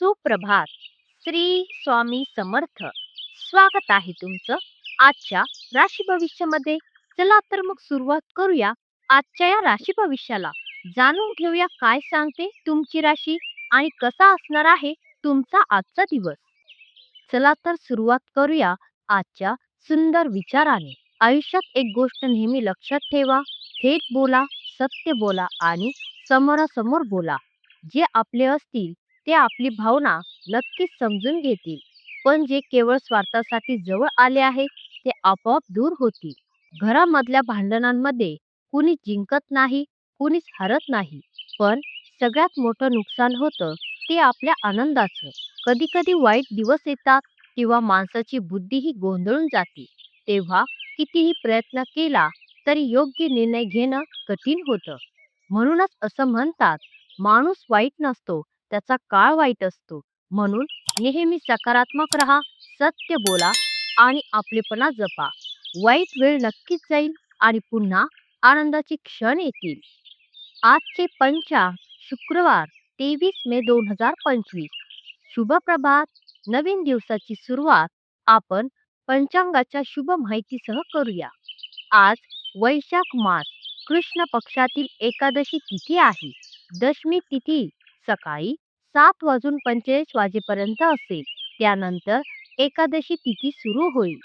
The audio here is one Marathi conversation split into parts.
सुप्रभात. श्री स्वामी समर्थ. स्वागत आहे तुमचं आजच्या राशी भविष्यामध्ये. चला तर मग सुरुवात करूया आजच्या या राशी भविष्याला. जाणून घेऊया काय सांगते तुमची राशी आणि कसा असणार आहे तुमचा आजचा दिवस. चला तर सुरुवात करूया आजच्या सुंदर विचाराने. आयुष्यात एक गोष्ट नेहमी लक्षात ठेवा. थेट बोला सत्य बोला आणि समोरासमोर बोला. जे आपले असतील ते आपली भावना नक्कीच समजून घेतील. पण जे केवळ स्वार्थासाठी जवळ आले आहे ते आपोआप दूर होतील. घरामधल्या भांडणांमध्ये कुणी जिंकत नाही कुणीच हरत नाही. पण सगळ्यात मोठं नुकसान होतं ते आपल्या आनंदाचं. कधी कधी वाईट दिवस येतात किंवा माणसाची बुद्धीही गोंधळून जाते. तेव्हा कितीही प्रयत्न केला तरी योग्य निर्णय घेणं कठीण होतं. म्हणूनच असं म्हणतात माणूस वाईट नसतो त्याचा काळ वाईट असतो. म्हणून नेहमी सकारात्मक राहा सत्य बोला आणि आपलेपणा जपा. वाईट वेळ नक्कीच जाईल आणि पुन्हा आनंदाचे क्षण येतील. आजचे पंचा शुक्रवार तेवीस मे दोन हजार पंचवीस. शुभ प्रभात. नवीन दिवसाची सुरुवात. आपण पंचांगाच्या शुभ माहितीसह करूया. आज वैशाख मास. कृष्ण पक्षातील एकादशी तिथी आहे. दशमी तिथी सकाळी सात वाजून पंचेचाळीस वाजेपर्यंत असेल. त्यानंतर एकादशी तिथी सुरू होईल.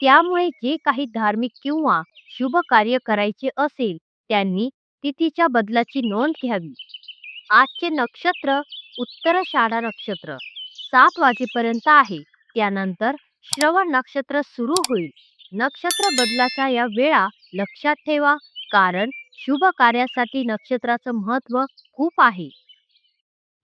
त्यामुळे जे काही धार्मिक किंवा शुभ कार्य करायचे असेल त्यांनी तिथीच्या बदलाची नोंद घ्यावी. आजचे नक्षत्र उत्तराषाढा नक्षत्र सात वाजेपर्यंत आहे. त्यानंतर श्रवण नक्षत्र सुरू होईल. नक्षत्र बदलाच्या या वेळा लक्षात ठेवा कारण शुभ कार्यासाठी नक्षत्राचं महत्त्व खूप आहे.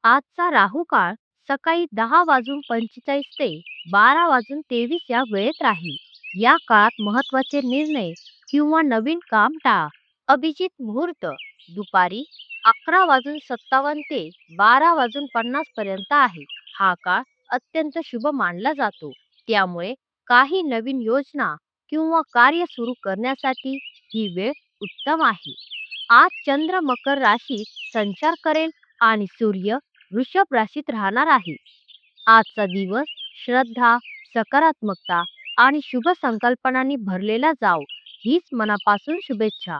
आजचा राहू काळ सकाळी दहा वाजून पंचेचाळीस ते बारा वाजून तेवीस या वेळेत राहील. या काळात महत्त्वाचे निर्णय किंवा नवीन काम टाळा अभिजित मुहूर्त दुपारी अकरा वाजून सत्तावन्न ते बारा वाजून पन्नास पर्यंत आहे. हा काळ अत्यंत शुभ मानला जातो. त्यामुळे काही नवीन योजना किंवा कार्य सुरू करण्यासाठी ही वेळ उत्तम आहे. आज चंद्र मकर राशीत संचार करेल आणि सूर्य वृषभ राशीत राहणार आहे. आजचा दिवस श्रद्धा सकारात्मकता आणि शुभ संकल्पनांनी भरलेला जाव हीच मनापासून शुभेच्छा.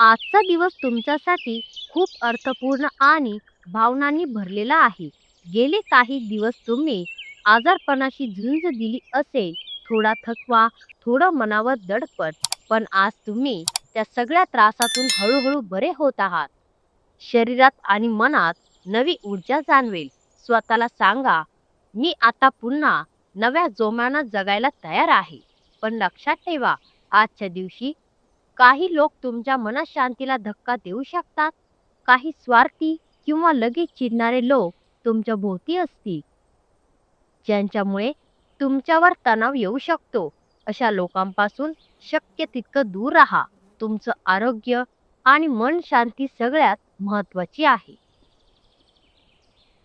आजचा दिवस तुमच्यासाठी खूप अर्थपूर्ण आणि भावनांनी भरलेला आहे. गेले काही दिवस तुम्ही आजारपणाशी झुंज दिली असेल थोडा थकवा थोडं मनावर दडपट पण आज तुम्ही त्या सगळ्या त्रासातून हळूहळू बरे होत आहात. शरीरात आणि मनात नवी ऊर्जा जाणवेल. स्वतःला सांगा मी आता पुन्हा नव्या जोमानं जगायला तयार आहे. पण लक्षात ठेवा आजच्या दिवशी काही लोक तुमच्या मनशांतीला धक्का देऊ शकतात. काही स्वार्थी किंवा लगेच चिडणारे लोक तुमच्या भोवती असतील. ज्यांच्यामुळे तुमच्यावर तणाव येऊ शकतो. अशा लोकांपासून शक्य तितकं दूर राहा. तुमचं आरोग्य आणि मन शांती सगळ्यात महत्वाची आहे.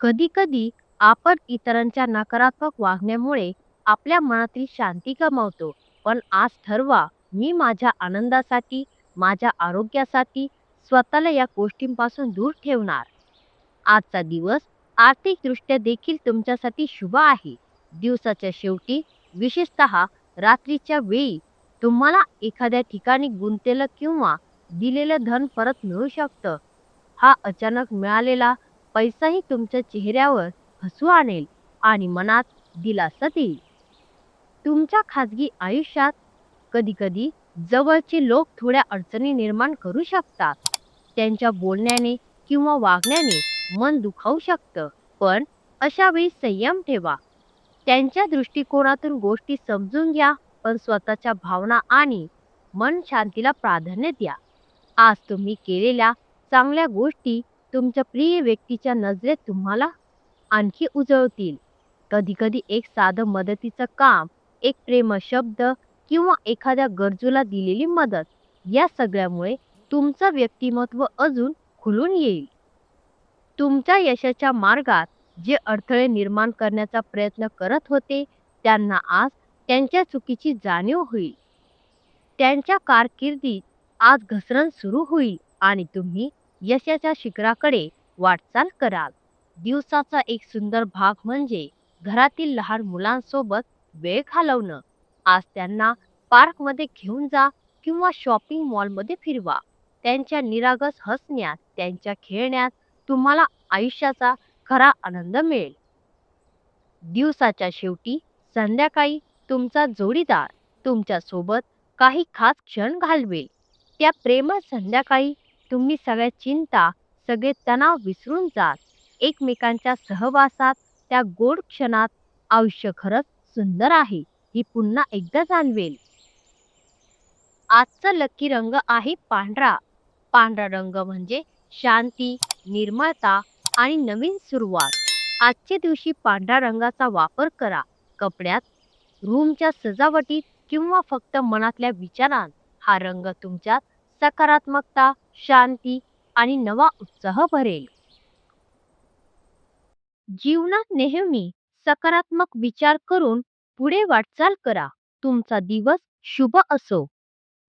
कधीकधी आपण इतरांच्या नकारात्मक वागण्यामुळे आपल्या मनातील शांती गमावतो. पण आज ठरवा मी माझ्या आनंदासाठी माझ्या आरोग्यासाठी स्वतःला या गोष्टींपासून दूर ठेवणार. आजचा दिवस आर्थिकदृष्ट्या देखील तुमच्यासाठी शुभ आहे. दिवसाच्या शेवटी विशेषतः रात्रीच्या वेळी तुम्हाला एखाद्या ठिकाणी गुंतलेलं किंवा दिलेलं धन परत मिळू शकतं. हा अचानक मिळालेला पैसाही तुमच्या चेहऱ्यावर हसू आणेल आणि मनात दिलासा देईल. तुमच्या खाजगी आयुष्यात कधीकधी जवळचे लोक थोड्या अडचणी निर्माण करू शकतात. त्यांच्या बोलण्याने किंवा वागण्याने मन दुखावू शकतं पण अशा वेळी संयम ठेवा. त्यांच्या दृष्टिकोनातून गोष्टी समजून घ्या पण स्वतःच्या भावना आणि मन शांतीला प्राधान्य द्या. आज तुम्ही केलेल्या चांगल्या गोष्टी तुमच्या प्रिय व्यक्तीच्या नजरेत तुम्हाला आणखी उजळतील. कधीकधी एक साधं मदतीचं काम एक प्रेम शब्द किंवा एखाद्या गरजूला दिलेली मदत या सगळ्यामुळे तुमचं व्यक्तिमत्व अजून खुलून येईल. तुमच्या यशाच्या मार्गात जे अडथळे निर्माण करण्याचा प्रयत्न करत होते त्यांना आज त्यांच्या चुकीची जाणीव होईल. त्यांच्या कारकिर्दीत आज घसरण सुरू होईल आणि तुम्ही यशाच्या शिखराकडे वाटचाल कराल. दिवसाचा एक सुंदर भाग म्हणजे घरातील लहान मुलांसोबत वेळ घालवणं. आज त्यांना पार्कमध्ये घेऊन जा किंवा शॉपिंग मॉलमध्ये फिरवा. त्यांच्या निरागस हसण्यात त्यांच्या खेळण्यात तुम्हाला आयुष्याचा खरा आनंद मिळेल. दिवसाच्या शेवटी संध्याकाळी तुमचा जोडीदार तुमच्यासोबत काही खास क्षण घालवेल. त्या प्रेमळ संध्याकाळी तुम्ही सगळ्या चिंता सगळे तणाव विसरून जात. एकमेकांच्या सहवासात त्या गोड क्षणात आयुष्य खरंच सुंदर आहे ही पुन्हा एकदा जाणवेल. आजचा लकी रंग आहे पांढरा. पांढरा रंग म्हणजे शांती निर्मळता आणि नवीन सुरुवात. आजच्या दिवशी पांढऱ्या रंगाचा वापर करा. कपड्यात रूमच्या सजावटीत किंवा फक्त मनातल्या विचारांत हा रंग तुमच्यात सकारात्मकता शांती आणि नवा उत्साह भरेल. जीवनात नेहमी सकारात्मक विचार करून पुढे वाटचाल करा. तुमचा दिवस शुभ असो.